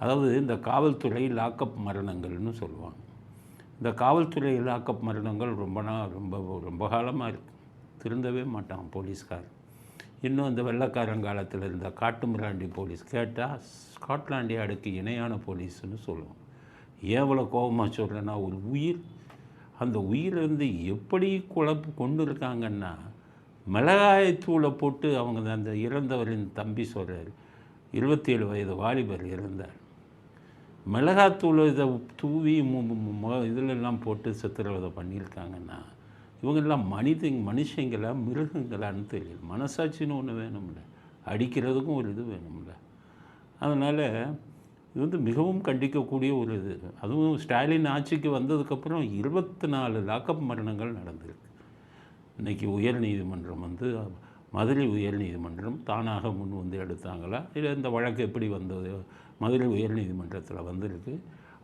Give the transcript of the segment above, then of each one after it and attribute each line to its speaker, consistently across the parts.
Speaker 1: அதாவது இந்த காவல்துறை லாக்கப் மரணங்கள்னு சொல்லுவாங்க. இந்த காவல்துறை லாக்கப் மரணங்கள் ரொம்ப நாள் ரொம்ப ரொம்ப காலமாக இருக்குது திருந்தவே மாட்டான் போலீஸ்கார் இன்னும் இந்த வெள்ளைக்காரங்காலத்தில் இருந்த காட்டுமிராண்டி போலீஸ் கேட்டால் ஸ்காட்லாண்ட் யார்டுக்கு இணையான போலீஸ்னு சொல்லுவோம் எவ்வளோ கோபமாக சொல்கிறேன்னா ஒரு உயிர். அந்த உயிரை வந்து எப்படி குழப்பு கொண்டு இருக்காங்கன்னா மிளகாயத்தூளை போட்டு அவங்க அந்த இறந்தவரின் தம்பி சொல்கிறார் இருபத்தேழு வயது வாலிபர் இறந்தார். மிளகாத்தூள் இதை தூவி இதிலெல்லாம் போட்டு சித்திரவதை பண்ணியிருக்காங்கன்னா இவங்கெல்லாம் மனித மனுஷங்களா மிருகங்களான்னு தெரியல. மனசாட்சின்னு ஒன்று வேணும்ல. அடிக்கிறதுக்கும் ஒரு இது வேணும்ல. அதனால் இது வந்து மிகவும் கண்டிக்கக்கூடிய ஒரு இது. அதுவும் ஸ்டாலின் ஆட்சிக்கு வந்ததுக்கப்புறம் இருபத்தி நாலு லாக்கப் மரணங்கள் நடந்திருக்கு. இன்றைக்கி உயர் நீதிமன்றம் வந்து மதுரை உயர் நீதிமன்றம் தானாக முன் வந்து எடுத்தாங்களா? இல்லை இந்த வழக்கு எப்படி வந்தது? மதுரை உயர்நீதிமன்றத்தில் வந்திருக்கு.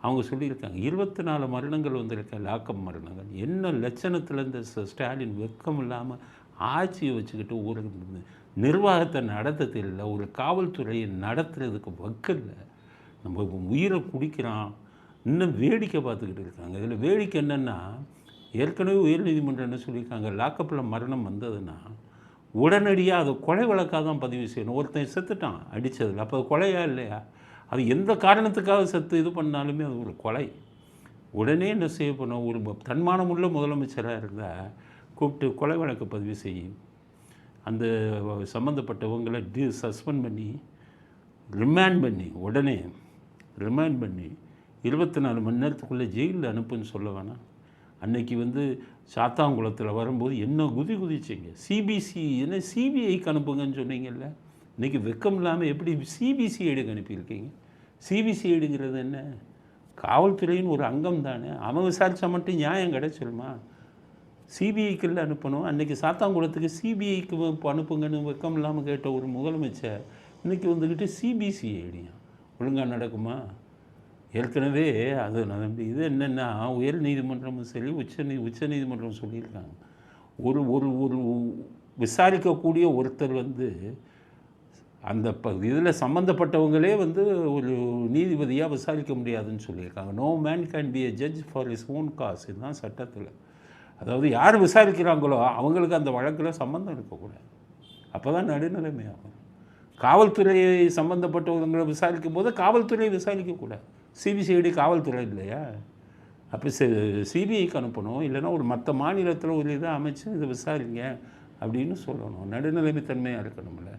Speaker 1: அவங்க சொல்லியிருக்காங்க இருபத்தி நாலு மரணங்கள் வந்திருக்க லாக்கப் மரணங்கள். என்ன லட்சணத்தில் இந்த ஸ்டாலின் வெக்கம் இல்லாமல் ஆட்சியை வச்சுக்கிட்டு ஒரு நிர்வாகத்தை நடத்த தெரியல ஒரு காவல்துறையை நடத்துறதுக்கு வக்கில்ல நம்ம உயிரை குடிக்கிறான். இன்னும் வேடிக்கை பார்த்துக்கிட்டு இருக்காங்க. இதில் வேடிக்கை என்னென்னா ஏற்கனவே உயர்நீதிமன்றம் என்ன சொல்லியிருக்காங்க லாக்கப்பில் மரணம் வந்ததுன்னா உடனடியாக அதை கொலை வழக்காக தான் பதிவு செய்யணும். ஒருத்தன் செத்துட்டான் அடித்ததில் அப்போ அது கொலையா இல்லையா? அது எந்த காரணத்துக்காக செத்து இது பண்ணாலுமே அது ஒரு கொலை. உடனே என்ன செய்ய போனோம்? ஒரு தன்மானமுள்ள முதலமைச்சராக இருந்தால் கூப்பிட்டு கொலை வழக்கு பதிவு செய்யும் அந்த சம்மந்தப்பட்டவங்களை டி சஸ்பெண்ட் பண்ணி ரிமாண்ட் பண்ணி உடனே ரிமாண்ட் பண்ணி இருபத்தி நாலு மணி நேரத்துக்குள்ளே ஜெயிலில் அனுப்புன்னு சொல்ல வேணாம். அன்னைக்கு வந்து சாத்தாங்குளத்தில் வரும்போது என்ன குதி குதிச்சிங்க? சிபிசி என்ன சிபிஐக்கு அனுப்புங்கன்னு சொன்னீங்கல்ல? இன்றைக்கி வெக்கம் இல்லாமல் எப்படி சிபிசிஐடிக்கு அனுப்பியிருக்கீங்க? சிபிசிஐடிங்கிறது என்ன? காவல்துறையின் ஒரு அங்கம் தானே. அவன் விசாரித்தா மட்டும் நியாயம் கிடைச்சிருமா? சிபிஐக்குள்ள அனுப்பணும். அன்றைக்கி சாத்தாங்குளத்துக்கு சிபிஐக்கு அனுப்புங்கன்னு வெக்கம் இல்லாமல் கேட்ட ஒரு முதலமைச்சர் இன்றைக்கி வந்துக்கிட்டு சிபிசிஐடியா ஒழுங்காக நடக்குமா? ஏற்கனவே அது நடந்து இது என்னென்னா உயர் நீதிமன்றமும் சரி உச்ச நீ உச்ச நீதிமன்றம் சொல்லியிருக்காங்க. ஒரு ஒரு ஒரு விசாரிக்கக்கூடிய ஒருத்தர் வந்து அந்த ப இதில் சம்மந்தப்பட்டவங்களே வந்து ஒரு நீதிபதியாக விசாரிக்க முடியாதுன்னு சொல்லியிருக்காங்க. No man can be a judge for is own cause இதுதான் சட்டத்தில். அதாவது யார் விசாரிக்கிறாங்களோ அவங்களுக்கு அந்த வழக்கில் சம்மந்தம் இருக்கக்கூடாது. அப்போ தான் நடுநிலைமை ஆகும். காவல்துறையை சம்மந்தப்பட்டவங்களை விசாரிக்கும் போது காவல்துறையை விசாரிக்கக்கூடாது சிபிசிஐடி காவல்துறை இல்லையா? அப்போ சிபிஐக்கு அனுப்பணும். இல்லைன்னா ஒரு மற்ற மாநிலத்தில் ஒரு இதை அமைச்சு இதை விசாரிங்க அப்படின்னு சொல்லணும். நடுநிலைமைத்தன்மையாக இருக்கணும்ல.